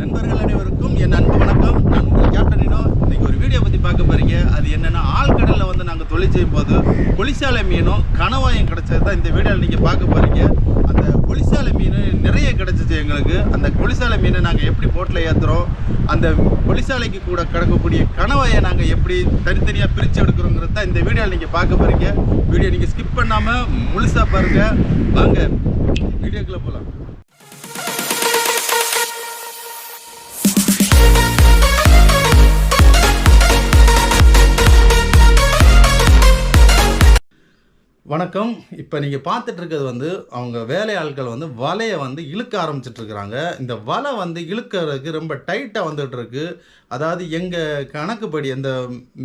நண்பர்கள் அனைவருக்கும் என் அன்பு வணக்கம். நான் உங்கள் கேப்டனினோ இன்னைக்கு ஒரு வீடியோ பற்றி பார்க்க போறீங்க. அது என்னென்னா ஆழ்கடலில் வந்து நாங்கள் தொழில் செய்யும் போது பொலிசாலை மீனும் கணவாயும் கிடைச்சது தான் இந்த வீடியோவில் நீங்கள் பார்க்க போகிறீங்க அந்த பொலிசாலை மீன் நிறைய கிடச்சிச்சு எங்களுக்கு. அந்த பொலிசாலை மீனை நாங்கள் எப்படி போட்டில் ஏற்றுறோம் அந்த பொலிசாலைக்கு கூட கிடக்கக்கூடிய கணவாயை நாங்கள் எப்படி தனித்தனியாக பிரித்து எடுக்கிறோங்கிறது தான் இந்த வீடியோவில் நீங்கள் பார்க்க போறீங்க. வீடியோ நீங்கள் ஸ்கிப் பண்ணாமல் முழுசாக பாருங்கள் வாங்க வீடியோக்குள்ளே போகலாம் வணக்கம். இப்போ நீங்கள் பார்த்துட்டு இருக்கிறது வந்து அவங்க வேலையாட்கள் வந்து வலையை வந்து இழுக்க ஆரம்பிச்சிட்டு இருக்கிறாங்க இந்த வலை வந்து இழுக்கிறதுக்கு ரொம்ப டைட்டாக வந்துகிட்ருக்கு அதாவது எங்கள் கணக்குப்படி அந்த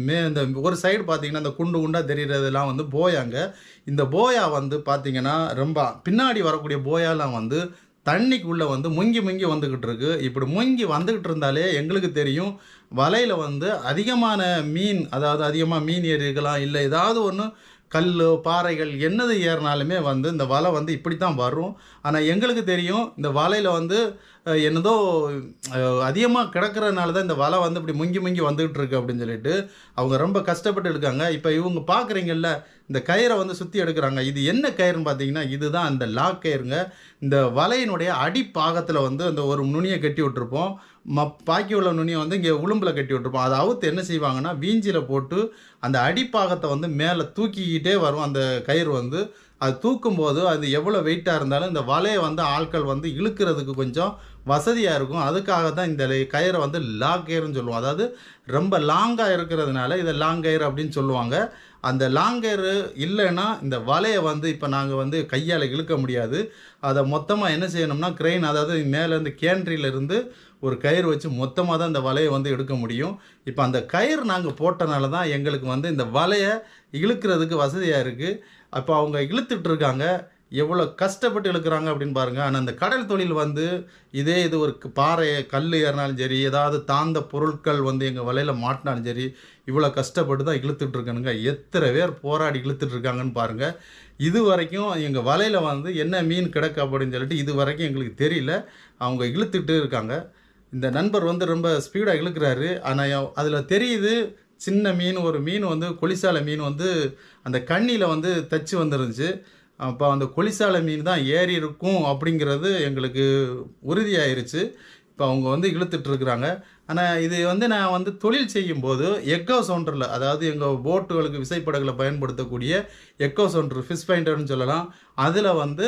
மே இந்த ஒரு சைடு பார்த்தீங்கன்னா அந்த குண்டு குண்டாக தெரிகிறதெல்லாம் வந்து போயாங்க இந்த போயா வந்து பார்த்திங்கன்னா ரொம்ப பின்னாடி வரக்கூடிய போயாலாம் வந்து தண்ணிக்குள்ளே வந்து முங்கி முங்கி வந்துக்கிட்டு இருக்கு இப்படி முங்கி வந்துக்கிட்டு இருந்தாலே எங்களுக்கு தெரியும் வலையில் வந்து அதிகமான மீன் அதாவது அதிகமாக மீன் ஏறி இருக்கலாம் இல்லை ஏதாவது ஒன்று கல் பாறைகள் என்னது ஏறினாலுமே வந்து இந்த வலை வந்து இப்படி தான் வரும். ஆனால் எங்களுக்கு தெரியும் இந்த வலையில் வந்து என்னதோ அதிகமாக கிடக்கிறதுனால தான் இந்த வலை வந்து இப்படி முங்கி முங்கி வந்துகிட்டு இருக்கு அப்படின்னு சொல்லிட்டு அவங்க ரொம்ப கஷ்டப்பட்டு இருக்காங்க. இப்போ இவங்க பார்க்குறீங்கல்ல இந்த கயிறை வந்து சுற்றி எடுக்கிறாங்க. இது என்ன கயிறுன்னு பார்த்தீங்கன்னா இதுதான் அந்த லாக் கயிறுங்க. இந்த வலையினுடைய அடிப்பாகத்தில் வந்து அந்த ஒரு நுனியை கட்டி விட்டுருப்போம். ம பாக்கி உள்ள நுனியை வந்து இங்கே உளும்பில் கட்டி விட்டுருப்போம். அதை அவுத்து என்ன செய்வாங்கன்னா வீஞ்சியில் போட்டு அந்த அடிப்பாகத்தை வந்து மேலே தூக்கிக்கிட்டே வரும். அந்த கயிறு வந்து அது தூக்கும்போது அது எவ்வளோ வெயிட்டாக இருந்தாலும் இந்த வலையை வந்து ஆட்கள் வந்து இழுக்கிறதுக்கு கொஞ்சம் வசதியாக இருக்கும். அதுக்காக தான் இந்த கயிறை வந்து லாக் கயிறுன்னு சொல்லுவோம். அதாவது ரொம்ப லாங்காக இருக்கிறதுனால இதை லாங் கயிறு அப்படின்னு சொல்லுவாங்க. அந்த லாங் கயிறு இல்லைன்னா இந்த வலையை வந்து இப்போ நாங்கள் வந்து கையால் இழுக்க முடியாது. அதை மொத்தமாக என்ன செய்யணும்னா கிரெயின் அதாவது மேலேருந்து கேன்ட்ரியிலேருந்து ஒரு கயிறு வச்சு மொத்தமாக தான் இந்த வலையை வந்து எடுக்க முடியும். இப்போ அந்த கயிறு நாங்கள் போட்டனால தான் எங்களுக்கு வந்து இந்த வலையை இழுக்கிறதுக்கு வசதியாக இருக்குது அப்போ அவங்க இழுத்துட்ருக்காங்க எவ்வளோ கஷ்டப்பட்டு இழுக்கிறாங்க அப்படின்னு பாருங்கள் ஆனால் அந்த கடல் தொழில் வந்து இதே இது ஒரு பாறை கல் ஏறினாலும் சரி ஏதாவது தாழ்ந்த பொருட்கள் வந்து எங்கள் வலையில் மாட்டினாலும் சரி இவ்வளோ கஷ்டப்பட்டு தான் இழுத்துட்டு எத்தனை பேர் போராடி இழுத்துட்ருக்காங்கன்னு பாருங்கள் இது வரைக்கும் எங்கள் வலையில் வந்து என்ன மீன் கிடக்கு அப்படின்னு சொல்லிட்டு இது வரைக்கும் எங்களுக்கு தெரியல. அவங்க இழுத்துட்டு இருக்காங்க. இந்த நண்பர் வந்து ரொம்ப ஸ்பீடாக இழுக்கிறாரு. ஆனால் அதில் தெரியுது சின்ன மீன் ஒரு மீன் வந்து கொலிசால மீன் வந்து அந்த கண்ணியில் வந்து தச்சு வந்துருந்துச்சு. அப்போ அந்த கொலிசாலை மீன் தான் ஏறி இருக்கும் அப்படிங்கிறது எங்களுக்கு உறுதியாயிருச்சு. இப்போ அவங்க வந்து இழுத்துட்ருக்குறாங்க ஆனால் இது வந்து நான் வந்து தொழில் செய்யும்போது எக்கோ சவுண்டரில் அதாவது எங்கள் போட்டுகளுக்கு விசைப்படகுல பயன்படுத்தக்கூடிய எக்கோ சவுண்டர் ஃபிஷ் பைண்டர்னு சொல்லலாம் அதில் வந்து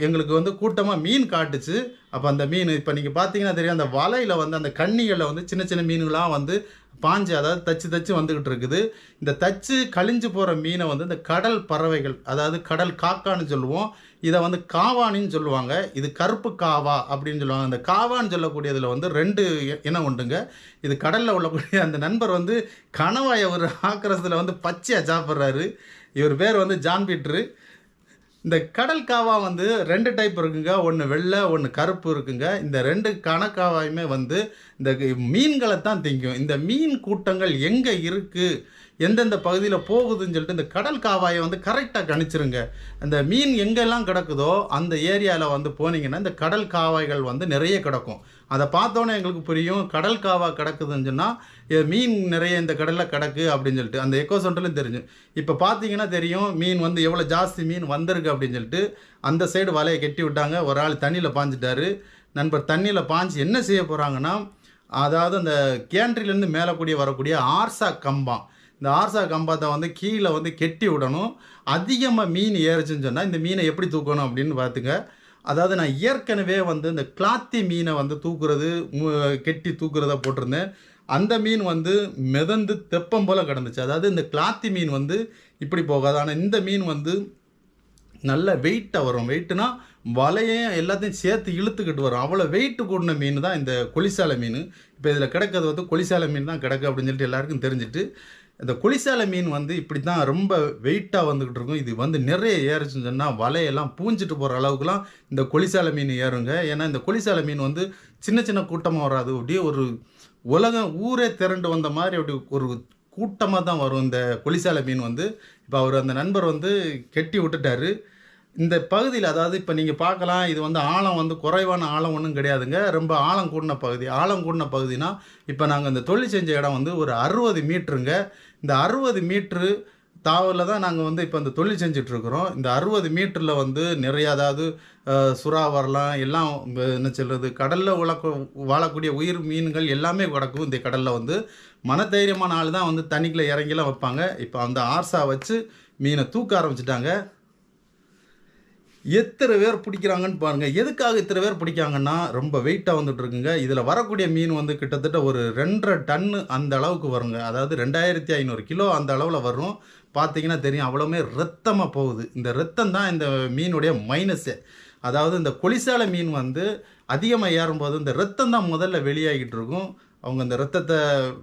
எங்களுக்கு வந்து கூட்டமாக மீன் காட்டுச்சு. அப்போ அந்த மீன் இப்போ நீங்கள் பார்த்தீங்கன்னா தெரியும் அந்த வலையில் வந்து அந்த கண்ணிகளில் வந்து சின்ன சின்ன மீன்களாக வந்து பாஞ்சு அதாவது தச்சு தச்சு வந்துக்கிட்டு இருக்குது. இந்த தச்சு கழிஞ்சு போகிற மீனை வந்து இந்த கடல் பறவைகள் அதாவது கடல் காக்கான்னு சொல்லுவோம் இதை வந்து காவானின்னு சொல்லுவாங்க. இது கருப்பு காவா அப்படின்னு சொல்லுவாங்க. அந்த காவான்னு சொல்லக்கூடியதில் வந்து ரெண்டு இ- இனம் உண்டுங்க. இது கடலில் உள்ளக்கூடிய அந்த நண்பர் வந்து கணவாயை ஒரு ஆக்கிரசத்தில் வந்து பச்சையாக சாப்பிட்றாரு. இவர் பேர் வந்து ஜான் பீட்ரு. இந்த கடல் காவா வந்து ரெண்டு டைப் இருக்குங்க. ஒன்று வெள்ளை ஒன்று கருப்பு இருக்குங்க. இந்த ரெண்டு கணக்காவாயுமே வந்து இந்த மீன்களை தான் திங்கும். இந்த மீன் கூட்டங்கள் எங்கே இருக்குது எந்தெந்த பகுதியில் போகுதுன்னு சொல்லிட்டு இந்த கடல் காவாயை வந்து கரெக்டாக கணிச்சிருங்க. அந்த மீன் எங்கெல்லாம் கிடக்குதோ அந்த ஏரியாவில் வந்து போனீங்கன்னா இந்த கடல் காவாய்கள் வந்து நிறைய கிடக்கும். அதை பார்த்தோன்னே எங்களுக்கு புரியும். கடல் காவா கிடக்குதுன்னு சொன்னால் மீன் நிறைய இந்த கடலில் கிடக்கு அப்படின்னு சொல்லிட்டு. அந்த எக்கோ சென்டர்லையும் தெரிஞ்சு. இப்போ பார்த்தீங்கன்னா தெரியும் மீன் வந்து எவ்வளோ ஜாஸ்தி மீன் வந்திருக்கு அப்படின்னு சொல்லிட்டு அந்த சைடு வலையை கட்டி விட்டாங்க. ஒரு ஆள் தண்ணியில் பாஞ்சிட்டாரு. நண்பர் தண்ணியில் பாஞ்சு என்ன செய்ய போகிறாங்கன்னா அதாவது அந்த கேன்ட்ரிலேருந்து மேலே கூடிய வரக்கூடிய ஆர்சா கம்பம். இந்த ஆர்சா கம்பத்தை வந்து கீழே வந்து கெட்டி விடணும். அதிகமாக மீன் ஏறிச்சுன்னு சொன்னால் இந்த மீனை எப்படி தூக்கணும் அப்படின்னு பார்த்துங்க. அதாவது நான் ஏற்கனவே வந்து இந்த கிளாத்தி மீனை வந்து தூக்குறது மு- கெட்டி தூக்குறதா போட்டிருந்தேன். அந்த மீன் வந்து மிதந்து தெப்பம் போல் கிடந்துச்சு. அதாவது இந்த கிளாத்தி மீன் வந்து இப்படி போகாது. ஆனால் இந்த மீன் வந்து நல்ல வெயிட்டாக வரும். வெயிட்னா வலையும் எல்லாத்தையும் சேர்த்து இழுத்துக்கிட்டு வரும். அவ்வளோ வெயிட்டு கூடின மீன் தான் இந்த கொலிசாலை மீன். இப்போ இதில் கிடக்கிறது வந்து கொலிசாலை மீன் தான் கிடக்கு அப்படின்னு சொல்லிட்டு எல்லாருக்கும் தெரிஞ்சுட்டு. இந்த கொலிசாலை மீன் வந்து இப்படி தான் ரொம்ப வெயிட்டாக வந்துக்கிட்டு இருக்கும். இது வந்து நிறைய ஏறிச்சுன்னு சொன்னால் வலையெல்லாம் பூஞ்சிட்டு போகிற அளவுக்குலாம் இந்த குளிசால மீன் ஏறுங்க. ஏன்னா இந்த குளிசால மீன் வந்து சின்ன சின்ன கூட்டமாக வராது. அப்படியே ஒரு உலகம் ஊரே திரண்டு வந்த மாதிரி அப்படி ஒரு கூட்டமாக தான் வரும். இந்த கொலிசாலை மீன் வந்து. இப்போ அவர் அந்த நண்பர் வந்து கெட்டி விட்டுட்டாரு. இந்த பகுதியில் அதாவது இப்போ நீங்கள் பார்க்கலாம் இது வந்து ஆழம் வந்து குறைவான ஆழம் ஒன்றும் கிடையாதுங்க. ரொம்ப ஆழம் கூடின பகுதி. ஆழம் கூடின பகுதினா இப்போ நாங்கள் இந்த தொழில் செஞ்ச இடம் வந்து ஒரு அறுபது மீட்ருங்க இந்த அறுபது மீட்ரு தாவலில் தான் நாங்கள் வந்து இப்போ இந்த தொழில் செஞ்சிட்ருக்குறோம். இந்த அறுபது மீட்டரில் வந்து நிறைய அதாவது சுறா வரலாம் எல்லாம் என்ன சொல்கிறது கடலில் உழக்க வாழக்கூடிய உயிர் மீன்கள் எல்லாமே கிடக்கும். இந்த கடலில் வந்து மனதைரியமான ஆள் தான் வந்து தண்ணிக்குள்ளே இறங்கிலாம் வைப்பாங்க. இப்போ அந்த ஆர்சா வச்சு மீனை தூக்க ஆரம்பிச்சிட்டாங்க. எத்தனை பேர் பிடிக்கிறாங்கன்னு பாருங்க. எதுக்காக இத்தனை பேர் பிடிக்காங்கன்னா ரொம்ப வெயிட்டாக வந்துட்டு இருக்குங்க. இதில் வரக்கூடிய மீன் வந்து கிட்டத்தட்ட ஒரு ரெண்டரை டன்னு அந்த அளவுக்கு வருங்க. அதாவது ரெண்டாயிரத்தி ஐநூறு கிலோ அந்த அளவில் வரும். பார்த்தீங்கன்னா தெரியும் அவ்வளோமே ரத்தமாக போகுது. இந்த ரத்தம் தான் இந்த மீனுடைய மைனஸே அதாவது இந்த கொலிசால மீன் வந்து அதிகமாக ஏறும்போது இந்த ரத்தம் தான் முதல்ல வெளியாகிட்டு இருக்கும். அவங்க அந்த ரத்தத்தை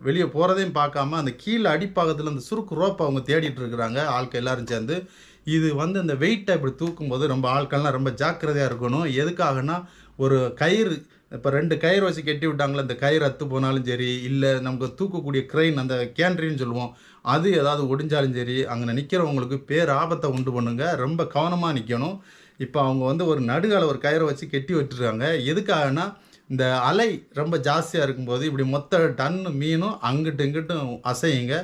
வெளியே போகிறதையும் பார்க்காம அந்த கீழே அடிப்பாகத்தில் அந்த சுருக்கு ரோப்பை அவங்க தேடிட்டு இருக்கிறாங்க. ஆட்கள் எல்லாரும் சேர்ந்து. இது வந்து இந்த வெயிட்டை இப்படி தூக்கும்போது ரொம்ப ஆட்கள்லாம் ரொம்ப ஜாக்கிரதையாக இருக்கணும். எதுக்காகனா ஒரு கயிறு இப்போ ரெண்டு கயிறு வச்சு கட்டி விட்டாங்களே அந்த கயிறு அத்து போனாலும் சரி இல்லை நமக்கு தூக்கக்கூடிய க்ரெயின் அந்த கேன்ட்ரின்னு சொல்லுவோம் அது ஏதாவது ஒடிஞ்சாலும் சரி அங்கே நிற்கிறவங்களுக்கு பேர் ஆபத்தை உண்டு பண்ணுங்க. ரொம்ப கவனமாக நிற்கணும் இப்போ அவங்க வந்து ஒரு நடுகால ஒரு கயிறை வச்சு கட்டி விட்டுருக்காங்க. எதுக்காகனா இந்த அலை ரொம்ப ஜாஸ்தியாக இருக்கும்போது இப்படி மொத்த டன்னு மீனும் அங்கிட்டு இங்கிட்டும் அசையுங்க.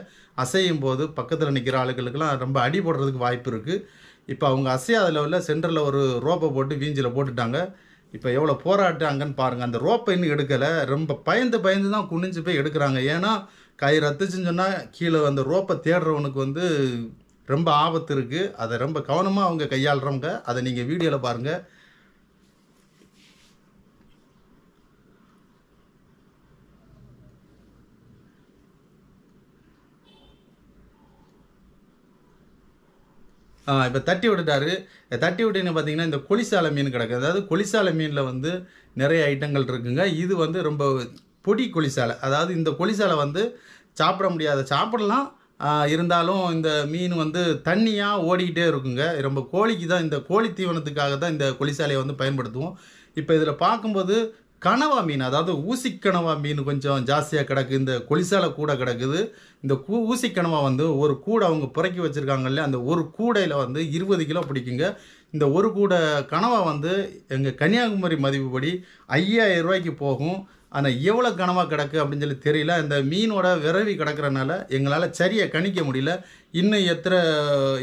அசையும் போது பக்கத்தில் நிற்கிற ஆளுகளுக்கெல்லாம் ரொம்ப அடி போடுறதுக்கு வாய்ப்பு இருக்குது இப்போ அவங்க அசையாத லெவலில் சென்டரில் ஒரு ரோப்பை போட்டு வீஞ்சில் போட்டுட்டாங்க. இப்போ எவ்வளோ போராட்டாங்கன்னு பாருங்கள் அந்த ரோப்பை இன்னும் எடுக்கலை. ரொம்ப பயந்து பயந்து தான் குனிஞ்சு போய் எடுக்கிறாங்க. ஏன்னா கை ரத்துச்சுன்னு சொன்னால் கீழே அந்த ரோப்பை தேடுறவனுக்கு வந்து ரொம்ப ஆபத்து இருக்குது அதை ரொம்ப கவனமாக அவங்க கையாளுறவங்க அதை நீங்கள் வீடியோவில் பாருங்கள் இப்போ தட்டி விட்டுட்டாரு. தட்டி விட்டுன்னு பார்த்தீங்கன்னா இந்த கொலிசால மீன் கிடக்கு. அதாவது கொலிசால மீனில் வந்து நிறைய ஐட்டங்கள் இருக்குங்க. இது வந்து ரொம்ப பொடி கொலிசாலை. அதாவது இந்த கொலிசாலை வந்து சாப்பிட முடியாத சாப்பிடலாம். இருந்தாலும் இந்த மீன் வந்து தண்ணியாக ஓடிக்கிட்டே இருக்குங்க. ரொம்ப கோழிக்கு தான் இந்த கோழி தீவனத்துக்காக தான் இந்த கொலிசாலையை வந்து பயன்படுத்துவோம். இப்போ இதில் பார்க்கும்போது கனவா மீன் அதாவது ஊசிக்கனவா மீன் கொஞ்சம் ஜாஸ்தியாக கிடக்கு இந்த கொலிசால கூடை கிடக்குது. இந்த கூ ஊசிக்கனவா வந்து ஒரு கூடை அவங்க புறக்கி வச்சுருக்காங்கல்ல அந்த ஒரு கூடையில் வந்து இருபது கிலோ பிடிக்குங்க. இந்த ஒரு கூடை கனவா வந்து எங்கள் கன்னியாகுமரி மதிப்புப்படி ஐயாயிரம் ரூபாய்க்கு போகும். ஆனால் எவ்வளோ கனவாக கிடக்கு அப்படின்னு சொல்லி தெரியல. இந்த மீனோட விரவி கிடக்கிறனால எங்களால் சரியாக கணிக்க முடியல. இன்னும் எத்தனை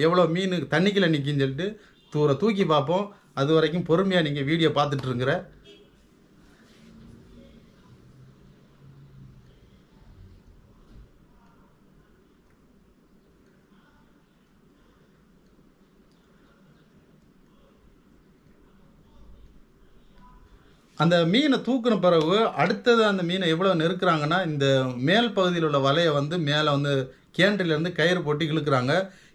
எவ்வளோ மீன் தண்ணிக்கில் நிற்கின்னு சொல்லிட்டு தூர தூக்கி பார்ப்போம். அது வரைக்கும் பொறுமையாக நீங்கள் வீடியோ பார்த்துட்ருங்கிற அந்த மீனை தூக்குன பிறகு அடுத்தது அந்த மீனை எவ்வளோ நெருக்கிறாங்கன்னா இந்த மேல் பகுதியில் உள்ள வலையை வந்து மேலே வந்து கேன்றிலேருந்து கயிறு போட்டு இழுக்கிறாங்க.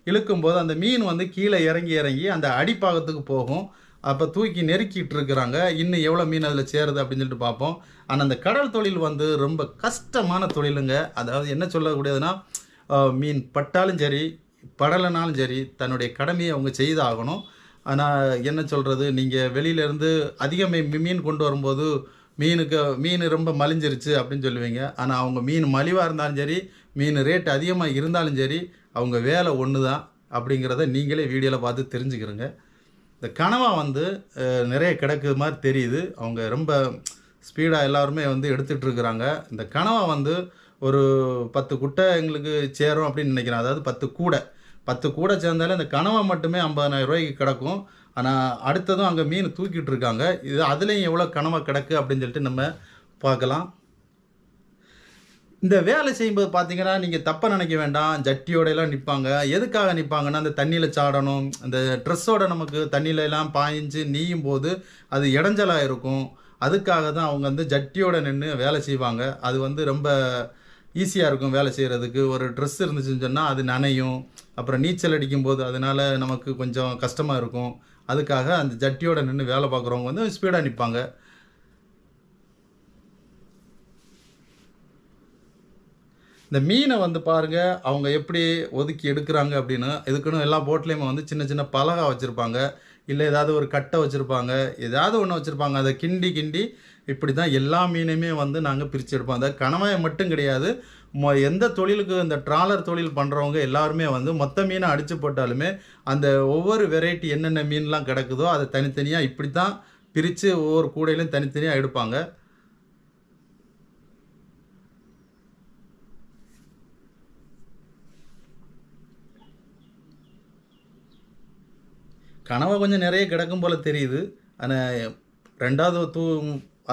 இழுக்கும்போது அந்த மீன் வந்து கீழே இறங்கி இறங்கி அந்த அடிப்பாகத்துக்கு போகும். அப்போ தூக்கி நெருக்கிட்டு இருக்கிறாங்க. இன்னும் எவ்வளோ மீன் அதில் சேருது அப்படின்னு சொல்லிட்டு பார்ப்போம். ஆனால் அந்த கடல் தொழில் வந்து ரொம்ப கஷ்டமான தொழிலுங்க. அதாவது என்ன சொல்லக்கூடியதுன்னா மீன் பட்டாலும் சரி படலைனாலும் சரி தன்னுடைய கடமையை அவங்க செய்தாகணும். ஆனால் என்ன சொல்கிறது நீங்கள் வெளியிலேருந்து அதிக மீன் கொண்டு வரும்போது மீனுக்கு மீன் ரொம்ப மலிஞ்சிருச்சு அப்படின்னு சொல்லுவீங்க. ஆனால் அவங்க மீன் மலிவாக இருந்தாலும் சரி மீன் ரேட் அதிகமாக இருந்தாலும் சரி அவங்க வேலை ஒன்று தான் அப்படிங்கிறத நீங்களே வீடியோவில் பார்த்து தெரிஞ்சுக்கிறங்க. இந்த கனவா வந்து நிறைய கிடக்குது மாதிரி தெரியுது. அவங்க ரொம்ப ஸ்பீடாக எல்லாருமே வந்து எடுத்துகிட்டு இருக்கிறாங்க இந்த கனவா வந்து ஒரு பத்து குட்டை எங்களுக்கு சேரும் அப்படின்னு நினைக்கிறேன். அதாவது பத்து கூடை. பத்து கூடை சேர்ந்தாலே அந்த கனவை மட்டுமே ஐம்பதாயிரம் ரூபாய்க்கு கிடக்கும். ஆனால் அடுத்ததும் அங்கே மீன் தூக்கிட்டு இருக்காங்க. இது அதுலேயும் எவ்வளோ கனவை கிடக்கு அப்படின்னு சொல்லிட்டு நம்ம பார்க்கலாம். இந்த வேலை செய்யும்போது பார்த்தீங்கன்னா நீங்கள் தப்பாக நினைக்க வேண்டாம். ஜட்டியோடையெல்லாம் நிற்பாங்க எதுக்காக நிற்பாங்கன்னா அந்த தண்ணியில் சாடணும். அந்த ட்ரெஸ்ஸோட நமக்கு தண்ணியில எல்லாம் பாய்ஞ்சு நீயும் போது அது இடைஞ்சலாக இருக்கும். அதுக்காக தான் அவங்க வந்து ஜட்டியோட நின்று வேலை செய்வாங்க. அது வந்து ரொம்ப ஈஸியாக இருக்கும் வேலை செய்கிறதுக்கு ஒரு ட்ரெஸ் இருந்துச்சுன்னு சொன்னால் அது நனையும். அப்புறம் நீச்சல் அடிக்கும்போது அதனால் நமக்கு கொஞ்சம் கஷ்டமாக இருக்கும். அதுக்காக அந்த ஜட்டியோட நின்று வேலை பார்க்குறவங்க வந்து ஸ்பீடாக நிற்பாங்க இந்த மீனை வந்து பாருங்கள் அவங்க எப்படி ஒதுக்கி எடுக்கிறாங்க அப்படின்னு இதுக்குன்னு எல்லா போட்லேயுமே வந்து சின்ன சின்ன பலகா வச்சுருப்பாங்க. இல்லை ஏதாவது ஒரு கட்டை வச்சுருப்பாங்க. ஏதாவது ஒன்று வச்சுருப்பாங்க. அதை கிண்டி கிண்டி இப்படி தான் எல்லா மீனையுமே வந்து நாங்கள் பிரித்து எடுப்போம். அந்த கணவாயை மட்டும் கிடையாது. மொ எந்த தொழிலுக்கு இந்த ட்ராலர் தொழில் பண்ணுறவங்க எல்லாருமே வந்து மொத்த மீனை அடித்து போட்டாலுமே அந்த ஒவ்வொரு வெரைட்டி என்னென்ன மீன்லாம் கிடக்குதோ அதை தனித்தனியாக இப்படி தான் பிரித்து ஒவ்வொரு கூடையிலையும் தனித்தனியாக எடுப்பாங்க. கனவை கொஞ்சம் நிறைய கிடக்கும் போல் தெரியுது. ஆனால் ரெண்டாவது தூ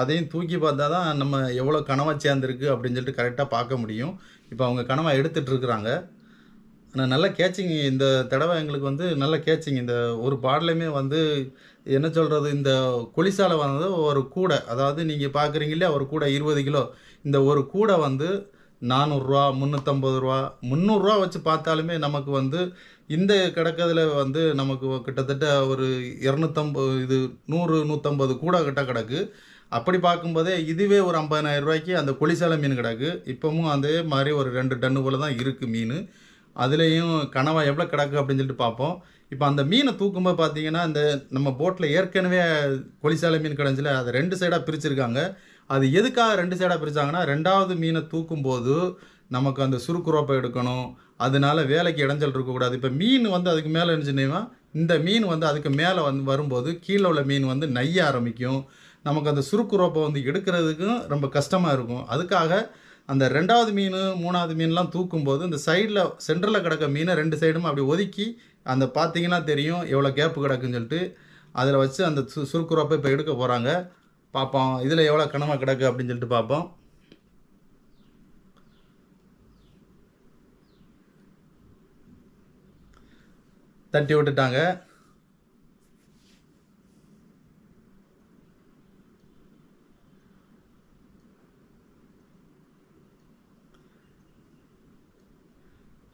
அதையும் தூக்கி பார்த்தா தான் நம்ம எவ்வளோ கனவை சேர்ந்துருக்கு அப்படின்னு சொல்லிட்டு கரெக்டாக பார்க்க முடியும். இப்போ அவங்க கனவை எடுத்துகிட்ருக்குறாங்க ஆனால் நல்ல கேச்சிங் இந்த தடவை எங்களுக்கு வந்து நல்ல கேச்சிங் இந்த ஒரு பாடலையுமே வந்து என்ன சொல்கிறது இந்த குளிசால வந்து ஒரு கூடை. அதாவது நீங்கள் பார்க்குறீங்க இல்லையா ஒரு கூடை இருபது கிலோ. இந்த ஒரு கூடை வந்து நானூறுரூவா முந்நூற்றம்பது ரூபா முந்நூறுரூவா வச்சு பார்த்தாலுமே நமக்கு வந்து இந்த கிடக்கிறதுல வந்து நமக்கு கிட்டத்தட்ட ஒரு இரநூத்தம்பது இது நூறு நூற்றம்பது கூட கிட்ட கிடக்கு. அப்படி பார்க்கும்போதே இதுவே ஒரு ஐம்பதாயிரம் ரூபாய்க்கு அந்த கொலிசால மீன் கிடக்கு. இப்போவும் அதே மாதிரி ஒரு ரெண்டு டன்னு போல தான் இருக்குது மீன். அதுலேயும் கனவா எவ்வளோ கிடக்கு அப்படின்னு சொல்லிட்டு பார்ப்போம். இப்போ அந்த மீனை தூக்கும்போது பார்த்தீங்கன்னா இந்த நம்ம போட்டில் ஏற்கனவே கொலிசால மீன் கிடஞ்சில அதை ரெண்டு சைடாக பிரிச்சுருக்காங்க. அது எதுக்காக ரெண்டு சைடாக பிரித்தாங்கன்னா ரெண்டாவது மீனை தூக்கும்போது நமக்கு அந்த சுருக்கு ரோப்பை எடுக்கணும். அதனால வேலைக்கு இடைஞ்சல் இருக்கக்கூடாது. இப்போ மீன் வந்து அதுக்கு மேலே இருந்துச்சுன்னா இந்த மீன் வந்து அதுக்கு மேலே வந்து வரும்போது கீழே உள்ள மீன் வந்து நைய ஆரம்பிக்கும். நமக்கு அந்த சுருக்கு ரோப்பை வந்து எடுக்கிறதுக்கும் ரொம்ப கஷ்டமாக இருக்கும். அதுக்காக அந்த ரெண்டாவது மீன் மூணாவது மீன்லாம் தூக்கும்போது இந்த சைடில் சென்டரில் கிடக்க மீனை ரெண்டு சைடும் அப்படி ஒதுக்கி அந்த பார்த்தீங்கன்னா தெரியும் எவ்வளோ கேப்பு கிடக்குன்னு சொல்லிட்டு அதில் வச்சு அந்த சு சுருக்கு ரோப்பை இப்போ எடுக்க போகிறாங்க பார்ப்போம் இதில் எவ்வளோ கனமாக கிடக்கு அப்படின்னு சொல்லிட்டு பார்ப்போம் தட்டி விட்டுட்டாங்க.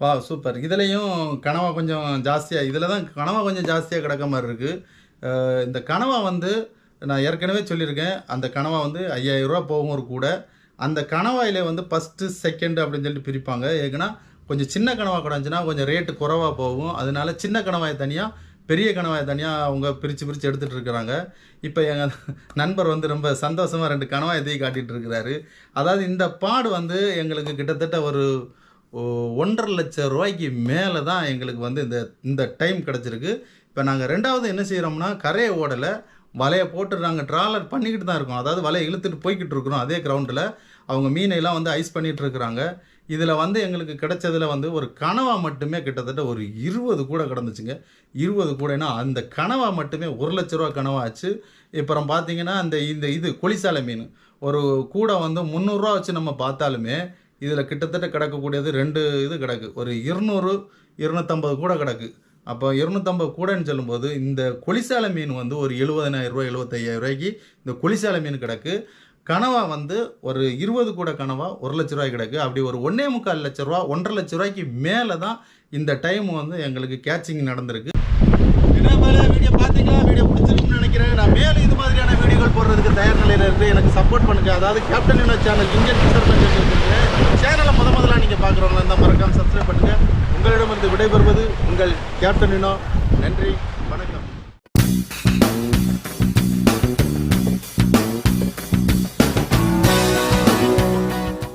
வா சூப்பர். இதுலேயும் கனவா கொஞ்சம் ஜாஸ்தியாக இதில் தான் கனவா கொஞ்சம் ஜாஸ்தியாக கிடக்க மாதிரி இருக்குது இந்த கனவா வந்து நான் ஏற்கனவே சொல்லியிருக்கேன் அந்த கனவா வந்து ஐயாயிரம் போகும் ஒரு கூட. அந்த கணவாயில் வந்து ஃபஸ்ட்டு செகண்ட் அப்படின்னு சொல்லிட்டு பிரிப்பாங்க. ஏன்னா கொஞ்சம் சின்ன கனவா கிடந்துச்சுன்னா கொஞ்சம் ரேட்டு குறவாக போகும். அதனால சின்ன கணவாய் தனியாக பெரிய கணவாய் தனியாக அவங்க பிரித்து பிரித்து எடுத்துகிட்டு இருக்கிறாங்க. இப்போ எங்கள் நண்பர் வந்து ரொம்ப சந்தோஷமாக ரெண்டு கணவாய் தூக்கி காட்டிகிட்டு இருக்கிறாரு. அதாவது இந்த பாடு வந்து எங்களுக்கு கிட்டத்தட்ட ஒரு ஒன்றரை லட்சம் ரூபாய்க்கு மேலே தான் எங்களுக்கு வந்து இந்த இந்த டைம் கிடச்சிருக்கு. இப்போ நாங்கள் ரெண்டாவது என்ன செய்கிறோம்னா கரையை ஓடலை. வலையை போட்டு நாங்கள் ட்ராலர் பண்ணிக்கிட்டு தான் இருக்கோம். அதாவது வலையை இழுத்துட்டு போய்கிட்டு இருக்கிறோம் அதே கிரவுண்டில் அவங்க மீனையெல்லாம் வந்து ஐஸ் பண்ணிகிட்டு இருக்கிறாங்க. இதில் வந்து எங்களுக்கு கிடைச்சதில் வந்து ஒரு கனவா மட்டுமே கிட்டத்தட்ட ஒரு இருபது கூட கிடந்துச்சுங்க. இருபது கூடைனா அந்த கனவா மட்டுமே ஒரு லட்ச ரூபா கனவா ஆச்சு அப்புறம் பார்த்தீங்கன்னா அந்த இந்த இது கொளிசாலை மீன். ஒரு கூடை வந்து முந்நூறுரூவா வச்சு நம்ம பார்த்தாலுமே இதில் கிட்டத்தட்ட கிடக்கக்கூடியது ரெண்டு இது கிடக்கு. ஒரு இருநூறு இருநூத்தம்பது கூட கிடக்கு. அப்போ இருநூத்தம்பது கூடன்னு சொல்லும்போது இந்த கொளிசாலை மீன் வந்து ஒரு எழுபதனாயிரம் ரூபாய் எழுபத்தையாயிரம் ரூபாய்க்கு இந்த கொளிசாலை மீன் கிடக்கு. கனவா வந்து ஒரு இருபது கூட கனவா ஒரு லட்ச ரூபாய் கிடக்கு. அப்படி ஒரு ஒன்றே முக்கால் லட்ச ரூபா ஒன்றரை லட்ச ரூபாய்க்கு மேலே தான் இந்த டைம் வந்து எங்களுக்கு கேட்சிங் நடந்திருக்கு. என்ன வீடியோ பார்த்தீங்களா? வீடியோ பிடிச்சிருக்குன்னு நினைக்கிறேன். நான் மேலும் இது மாதிரியான வீடியோக்கள் போடுறதுக்கு தயார் நிலையில் இருக்கு எனக்கு சப்போர்ட் பண்ணுங்க. அதாவது கேப்டன் சேனல் இந்தியன் பிக்சர் சேனலை முத முதலாக நீங்கள் பார்க்குறவங்களா இருந்தால் மறக்காமல் சப்ஸ்கிரைப் உங்களிடம் உங்களிடமிருந்து விடைபெறுவது உங்கள் கேப்டன் நன்றி.